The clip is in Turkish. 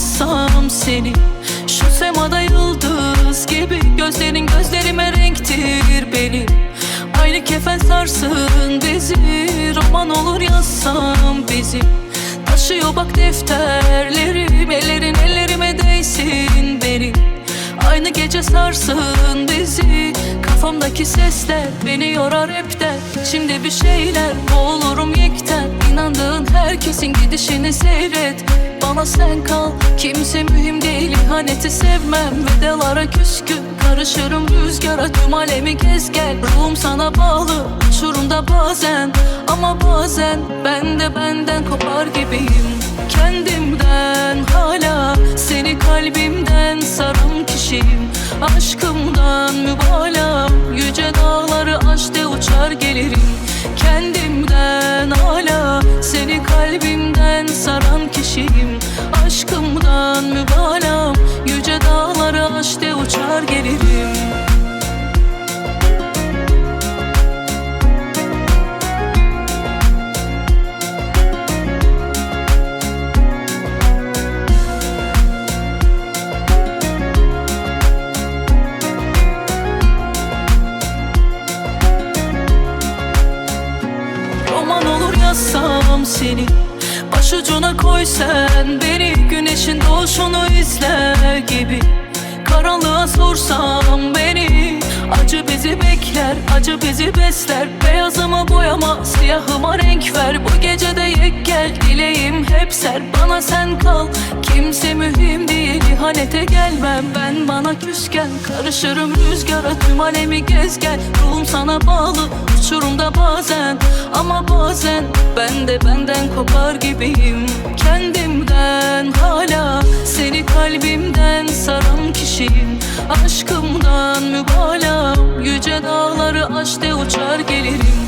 yazsam seni. Şu semada yıldız gibi Gözlerin gözlerime renktir beni. Aynı kefen sarsın bizi. Roman olur yazsam bizi. Taşıyor bak defterlerim Ellerin ellerime değsin benim Aynı gece sarsın bizi. Kafamdaki sesler beni yorar hepten Şimdi bir şeyler boğulurum yekten. İnandığın herkesin gidişini seyret Bana sen kal. Kimse mühim değil. İhaneti sevmem. Vedalara küskün karışırım. Rüzgara Tüm alemi gez gel. Ruhum sana bağlı. Uçurumda bazen. Ama bazen ben de benden kopar gibiyim. Kendimden hala seni kalbimden saran kişiyim. Aşkımdan mübalağa yüce dağları aşte uçar gelirim. Kendimden hala seni kalbimden saran kişiyim gelirim. Roman olur yazsam seni Başucuna koy sen beni. Güneşin doğuşunu izler gibi Karanlığa sorsam beni. Acı bizi bekler, acı bizi besler. Beyazıma boyama, siyahıma renk ver. Bu gecede yek gel, dileğim hep ser. Bana sen kal, kimse mühim değil İhanete gelmem ben bana küsken Karışırım rüzgara, tüm alemi gez gel. Ruhum sana bağlı, uçurumda bazen. Ama bazen ben de benden kopar gibiyim. Kendimden hala seni kalbimden saran kişiyim. Aşkımdan mübalağa yüce dağları aşte uçar gelirim